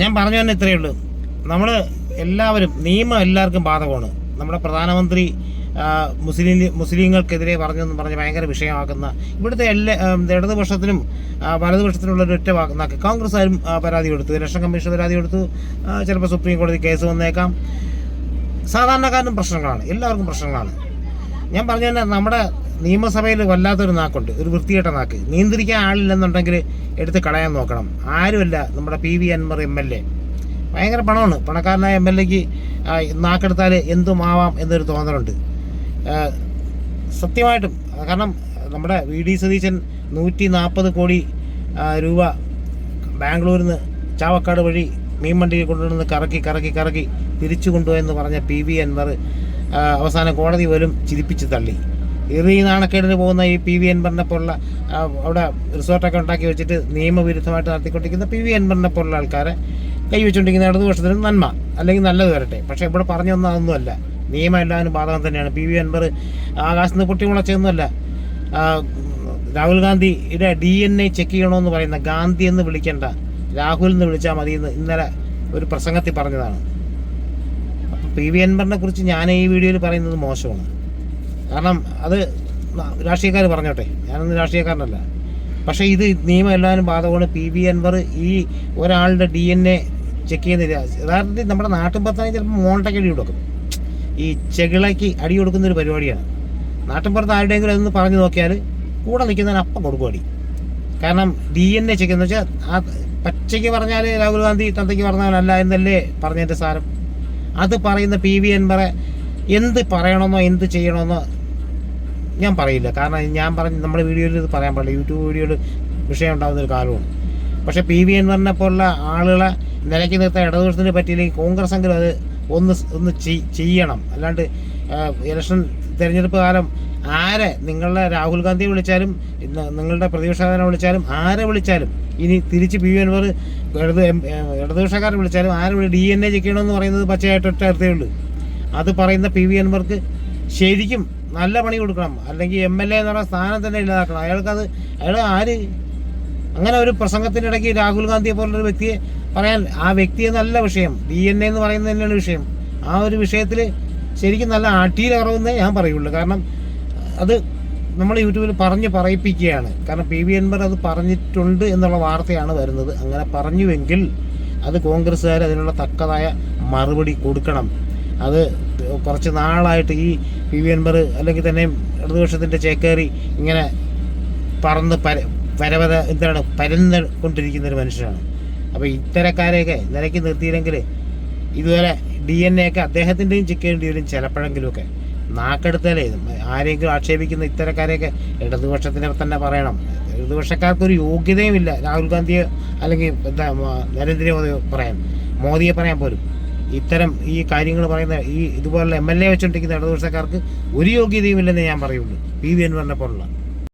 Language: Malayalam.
ഞാൻ പറഞ്ഞു തന്നെ ഇത്രയേ ഉള്ളൂ. നമ്മൾ എല്ലാവരും നിയമം എല്ലാവർക്കും ബാധകമാണ്. നമ്മുടെ പ്രധാനമന്ത്രി മുസ്ലിം മുസ്ലിങ്ങൾക്കെതിരെ പറഞ്ഞെന്ന് പറഞ്ഞ് ഭയങ്കര വിഷയമാക്കുന്ന ഇവിടുത്തെ എല്ലാ ഇടതുപക്ഷത്തിനും വലതുപക്ഷത്തിനുള്ള ഒറ്റ വാക്കുന്നാക്കി കോൺഗ്രസ് ആരും പരാതി കൊടുത്തു. ഇലക്ഷൻ കമ്മീഷൻ പരാതി കൊടുത്തു. ചിലപ്പോൾ സുപ്രീം കോടതി കേസ് വന്നേക്കാം. സാധാരണക്കാരനും പ്രശ്നങ്ങളാണ്. എല്ലാവർക്കും പ്രശ്നങ്ങളാണ്. ഞാൻ പറഞ്ഞു തന്നെ നമ്മുടെ നിയമസഭയിൽ വല്ലാത്തൊരു നാക്കുണ്ട്. ഒരു വൃത്തികെട്ട നാക്ക്. നിയന്ത്രിക്കാൻ ആളില്ലെന്നുണ്ടെങ്കിൽ എടുത്ത് കളയാൻ നോക്കണം. ആരുമല്ല നമ്മുടെ P V Anvar M L A. ഭയങ്കര പണമാണ്. പണക്കാരനായ എം എൽ എക്ക് നാക്കെടുത്താൽ എന്തുമാവാം എന്നൊരു തോന്നലുണ്ട്. സത്യമായിട്ടും. കാരണം നമ്മുടെ വി ഡി സതീശൻ നൂറ്റി നാൽപ്പത് കോടി രൂപ ബാംഗ്ലൂരിൽ നിന്ന് ചാവക്കാട് വഴി മീൻവണ്ടിയിൽ കൊണ്ടുവന്ന് കറക്കി കറക്കി കറക്കി തിരിച്ചു കൊണ്ടുപോയെന്ന് പറഞ്ഞ പി വി അൻവർ അവസാന കോടതി പോലും ചിരിപ്പിച്ച് തള്ളി. എറി നാണക്കേടിന് പോകുന്ന ഈ പി വി എൻബറിനെ പോലുള്ള അവിടെ റിസോർട്ടൊക്കെ ഉണ്ടാക്കി വെച്ചിട്ട് നിയമവിരുദ്ധമായിട്ട് നടത്തിക്കൊണ്ടിരിക്കുന്ന പി വി എൻബറിനെ പോലുള്ള ആൾക്കാരെ കൈവച്ചുകൊണ്ടിരിക്കുന്ന ഇടതുപക്ഷത്തിന് നന്മ. അല്ലെങ്കിൽ നല്ലത് വരട്ടെ. പക്ഷേ ഇവിടെ പറഞ്ഞു തന്ന അതൊന്നുമല്ല. നിയമം എല്ലാവരും ബാധകം തന്നെയാണ്. പി വി എൻബർ ആകാശത്ത് നിന്ന് പൊട്ടിമുളച്ചൊന്നുമല്ല ആ, രാഹുൽ ഗാന്ധിയുടെ ഡി എൻ എ ചെക്ക് ചെയ്യണമെന്ന് പറയുന്ന ഗാന്ധി എന്ന് വിളിക്കേണ്ട. രാഹുൽ എന്ന് വിളിച്ചാൽ മതി എന്ന് ഇന്നലെ ഒരു പ്രസംഗത്തിൽ പറഞ്ഞതാണ്. അപ്പം പി വി എൻബറിനെ കുറിച്ച് ഞാൻ ഈ വീഡിയോയിൽ പറയുന്നത് മോശമാണ്. കാരണം അത് രാഷ്ട്രീയക്കാർ പറഞ്ഞോട്ടെ. ഞാനൊന്നും രാഷ്ട്രീയക്കാരനല്ല. പക്ഷേ ഇത് നിയമം എല്ലാവരും ബാധകമാണ് പി ബി അൻവർ ഈ ഒരാളുടെ ഡി എൻ എ ചെക്ക് ചെയ്യുന്നില്ല യഥാർത്ഥത്തിൽ നമ്മുടെ നാട്ടിൻപുറത്താണെങ്കിൽ ചിലപ്പോൾ മോണ്ടയ്ക്ക് അടി കൊടുക്കും. ഈ ചെകിളയ്ക്ക് അടി കൊടുക്കുന്ന ഒരു പരിപാടിയാണ് നാട്ടിൻപുറത്ത് ആരുടെയെങ്കിലും അതൊന്ന് പറഞ്ഞു നോക്കിയാൽ കൂടെ നിൽക്കുന്നതിന് അപ്പം കൊടുക്കും അടി. കാരണം ഡി എൻ എ ചെക്ക് എന്ന് വെച്ചാൽ ആ പച്ചയ്ക്ക് പറഞ്ഞാൽ രാഹുൽ ഗാന്ധി തന്തയ്ക്ക് പറഞ്ഞാലല്ല എന്നല്ലേ പറഞ്ഞതിന്റെ സാരം? അത് പറയുന്ന പി വി അൻവറെ എന്ത് പറയണമെന്നോ എന്ത് ചെയ്യണമെന്നോ ഞാൻ പറയില്ല. കാരണം ഞാൻ പറഞ്ഞ് നമ്മുടെ വീഡിയോയിൽ ഇത് പറയാൻ പാടില്ല. യൂട്യൂബ് വീഡിയോയിൽ വിഷയം ഉണ്ടാകുന്ന ഒരു കാലമാണ്. പക്ഷേ പി വി അൻവറിനെ പോലുള്ള ആളുകളെ നിലയ്ക്ക് നിർത്താൻ ഇടതുപക്ഷത്തിന് പറ്റിയില്ലെങ്കിൽ കോൺഗ്രസ് എങ്കിലും അത് ഒന്ന് ഒന്ന് ചെയ്യണം. അല്ലാണ്ട് ഇലക്ഷൻ തിരഞ്ഞെടുപ്പ് കാലം ആരെ നിങ്ങളുടെ രാഹുൽ ഗാന്ധി വിളിച്ചാലും നിങ്ങളുടെ പ്രതിപക്ഷ വിളിച്ചാലും ആരെ വിളിച്ചാലും ഇനി തിരിച്ച് പി വി അൻവർ ഇടത് ഇടതുപക്ഷക്കാരെ വിളിച്ചാലും ആരെ വിളി ഡി എൻ എ ചെക്കണമെന്ന് പറയുന്നത് പച്ചയായിട്ട് ഒറ്റ അർത്ഥമേ ഉള്ളൂ. അത് പറയുന്ന പി വി അൻവർക്ക് ശരിക്കും നല്ല പണി കൊടുക്കണം. അല്ലെങ്കിൽ എം എൽ എ എന്ന് പറയുന്ന സ്ഥാനം തന്നെ ഇല്ലാതാക്കണം. അയാൾക്കത് അയാൾ ആര്? അങ്ങനെ ഒരു പ്രസംഗത്തിനിടയ്ക്ക് രാഹുൽ ഗാന്ധിയെ പോലുള്ളൊരു വ്യക്തിയെ പറയാൻ ആ വ്യക്തിയെ നല്ല വിഷയം. ഡി എൻ എ എന്ന് പറയുന്നത് തന്നെയാണ് വിഷയം. ആ ഒരു വിഷയത്തിൽ ശരിക്കും നല്ല ഇറങ്ങുന്നേ ഞാൻ പറയുള്ളൂ. കാരണം അത് നമ്മൾ യൂട്യൂബിൽ പറഞ്ഞ് പറയിപ്പിക്കുകയാണ്. കാരണം പി വി അൻവർ അത് പറഞ്ഞിട്ടുണ്ട് എന്നുള്ള വാർത്തയാണ് വരുന്നത്. അങ്ങനെ പറഞ്ഞുവെങ്കിൽ അത് കോൺഗ്രസ്സുകാർ അതിനുള്ള തക്കതായ മറുപടി കൊടുക്കണം. അത് കുറച്ച് നാളായിട്ട് ഈ പി വി അൻവർ അല്ലെങ്കിൽ തന്നെയും ഇടതുപക്ഷത്തിന്റെ ചേക്കേറി ഇങ്ങനെ പറന്ന് പര പരവത എന്താണ് പരന്ന് കൊണ്ടിരിക്കുന്ന ഒരു മനുഷ്യനാണ്. അപ്പോൾ ഇത്തരക്കാരെയൊക്കെ നിലയ്ക്ക് നിർത്തിയില്ലെങ്കിൽ ഇതുവരെ ഡി എൻ എ ഒക്കെ അദ്ദേഹത്തിന്റെയും ചിക്കേണ്ടി വരും ചിലപ്പോഴെങ്കിലുമൊക്കെ. നാക്കെടുത്താലേ ആരെങ്കിലും ആക്ഷേപിക്കുന്ന ഇത്തരക്കാരെയൊക്കെ ഇടതുപക്ഷത്തിനെ തന്നെ പറയണം. ഇടതുപക്ഷക്കാർക്കൊരു യോഗ്യതയുമില്ല രാഹുൽ ഗാന്ധിയോ അല്ലെങ്കിൽ എന്താ നരേന്ദ്രമോദിയോ പറയാൻ. മോദിയെ പറയാൻ പോലും. ഇത്തരം ഈ കാര്യങ്ങൾ പറയുന്ന ഈ ഇതുപോലുള്ള എം എൽ എ വെച്ചുകൊണ്ടിരിക്കുന്ന ഇടതുപക്ഷക്കാർക്ക് ഒരു യോഗ്യതയുമില്ലെന്ന് ഞാൻ പറയുള്ളൂ. പി വി അൻവറിനെ പോലുള്ള.